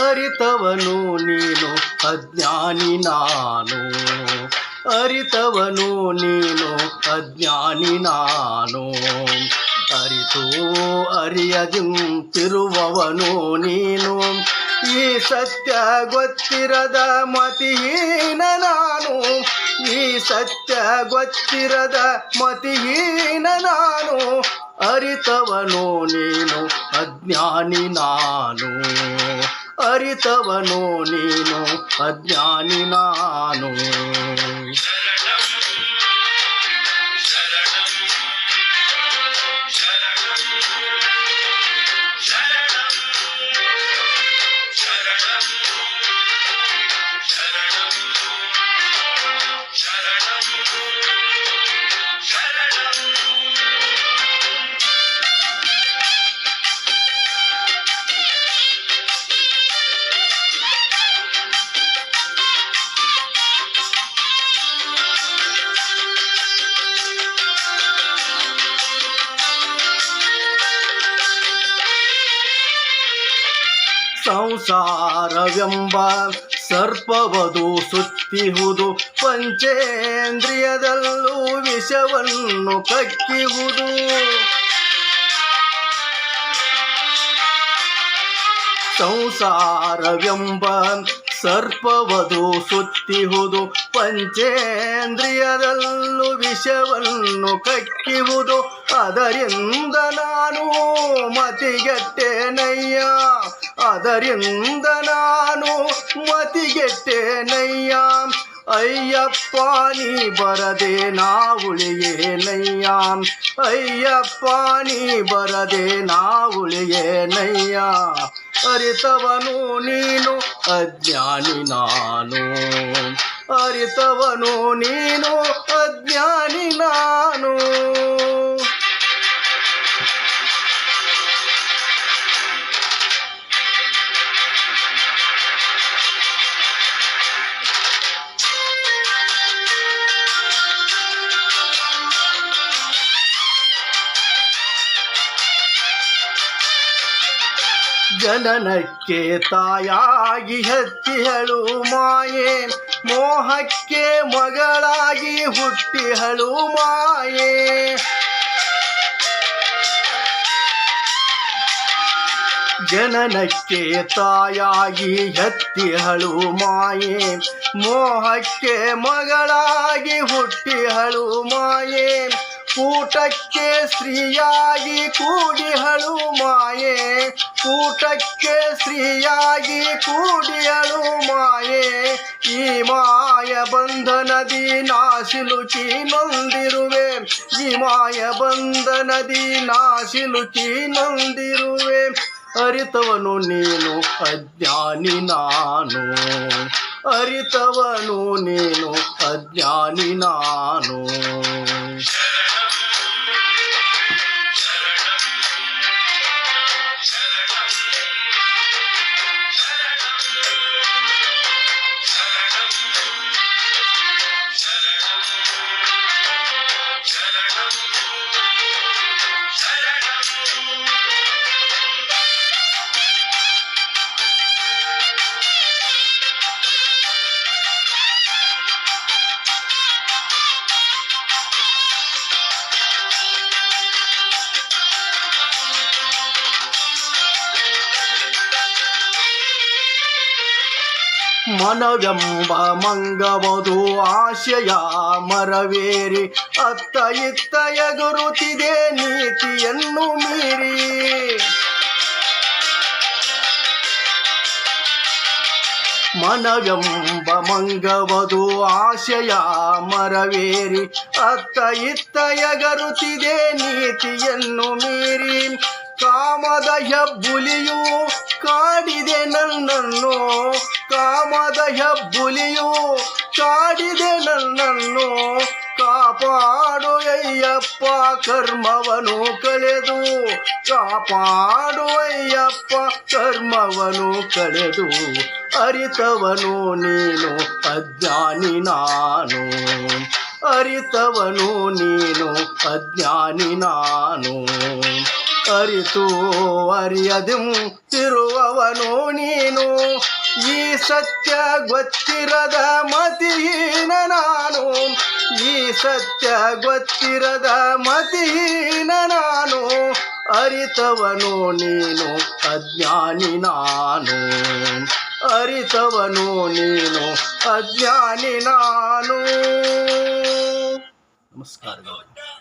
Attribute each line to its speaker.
Speaker 1: ಅರಿತವನು ನೀನು, ಅಜ್ಞಾನಿ ನಾನು. ಅರಿತವನು ನೀನು, ಅಜ್ಞಾನಿ ನಾನು. ಅರಿತು, ಅರಿಯದಿಂತಿರುವವನು ನೀನು. ಈ ಸತ್ಯ ಗೊತ್ತಿರದ ಮತಿಹೀನ ನಾನು. ಈ ಸತ್ಯ ಗೊತ್ತಿರದ ಮತಿಹೀನ ನಾನು. ಅರಿತವನು ನೀನು, ಅಜ್ಞಾನಿ ನಾನು. ಅರಿತವನು ನೀನು ಅಜ್ಞಾನಿ ನಾನು ಸಂಸಾರವೆಂಬ ಸರ್ಪವದು ಸುತ್ತಿಹುದು, ಪಂಚೇಂದ್ರಿಯದಲ್ಲೂ ವಿಷವನ್ನು ಕಕ್ಕಿಹುದು. ಸಂಸಾರವೆಂಬ ಸರ್ಪವದು ಸುತ್ತಿಹುದು, ಪಂಚೇಂದ್ರಿಯದಲ್ಲೂ ವಿಷವನ್ನು ಕಕ್ಕಿಹುದು. ಅದರಿಂದ ನಾನು ಮತಿಗೆಟ್ಟೆನಯ್ಯ. ಅದರಿಂದ ನಾನು ಮತಿಗೆಟ್ಟೆನಯ್ಯ? ಅಯ್ಯಪ್ಪ, ನೀ ಬರದೆ ನಾವುಳಿಯೇನಯ್ಯ? ಅಯ್ಯಪ್ಪ, ನೀ ಬರದೆ ನಾವುಳಿಯೇನಯ್ಯ? ಅರಿತವನು ನೀನು, ಅಜ್ಞಾನಿ ನಾನು. ಅರಿತವನು ನೀನು, ಅಜ್ಞಾನಿ ನಾನು. ಜನನಕ್ಕೆ ತಾಯಾಗಿ ಹತ್ತಿಹಳು ಮಾಯೆ, ಮೋಹಕ್ಕೆ ಮಗಳಾಗಿ ಹುಟ್ಟಿಹಳು ಮಾಯೆ. ಜನನಕ್ಕೆ ತಾಯಾಗಿ ಹತ್ತಿಹಳು ಮಾಯೆ, ಮೋಹಕ್ಕೆ ಮಗಳಾಗಿ ಹುಟ್ಟಿಹಳು ಮಾಯೆ. ಕೂಟಕ್ಕೆ ಸ್ತ್ರೀಯಾಗಿ ಕೂಡಿಹಳು ಮಾಯೆ. ಕೂಟಕ್ಕೆ ಸ್ತ್ರೀಯಾಗಿ ಕೂಡಿಹಳು ಮಾಯೆ. ಈ ಮಾಯ ಬಂಧನದಿ ನಾಶಿಲುಚಿ ನೊಂದಿರುವೆ. ಈ ಮಾಯ ಬಂಧನದಿ ನಾಶಿಲುಚಿ ನೊಂದಿರುವೆ. ಅರಿತವನು ನೀನು ಅಜ್ಞಾನಿ ನಾನು. ಅರಿತವನು ನೀನು ಅಜ್ಞಾನಿ ನಾನು. ಮನವೆಂಬ ಮಂಗವದು ಆಶಯ ಮರವೇರಿ ಅತ್ತ ಇತ್ತಯ ಗುರುತಿದೆ ನೀತಿಯನ್ನು ಮೀರಿ. ಮನವೆಂಬ ಮಂಗವದು ಆಶಯ ಮರವೇರಿ ಅತ್ತ ಇತ್ತಯ ಗರುತಿದೆ ನೀತಿಯನ್ನು ಮೀರಿ. ಕಾಮದ ಹೆಬ್ಬುಲಿಯು ಕಾಡಿದೆ ನನ್ನನ್ನು ಹೆಬ್ಬುಲಿಯು ಕಾಡಿದೆ ನನ್ನನ್ನು ಕಾಪಾಡು ಅಯ್ಯಪ್ಪ. ಕರ್ಮವನು ಕಳೆದು ಕಾಪಾಡು ಅಯ್ಯಪ್ಪ. ಕರ್ಮವನು ಕಳೆದು ಅರಿತವನು ನೀನು, ಅಜ್ಞಾನಿ ನಾನು. ಅರಿತವನು ನೀನು, ಅಜ್ಞಾನಿ ನಾನು. ಅರಿತು ಅರಿಯದಿಂತಿರುವವನು ನೀನು. ಈ ಸತ್ಯ ಗೊತ್ತಿರದ ಮತಿಹೀನ ನಾನು. ಈ ಸತ್ಯ ಗೊತ್ತಿರದ ಮತಿಹೀನ ನಾನು. ಅರಿತವನು ನೀನು ಅಜ್ಞಾನಿ ನಾನು. ಅರಿತವನು ನೀನು ಅಜ್ಞಾನಿ ನಾನು. ನಮಸ್ಕಾರಗಳು.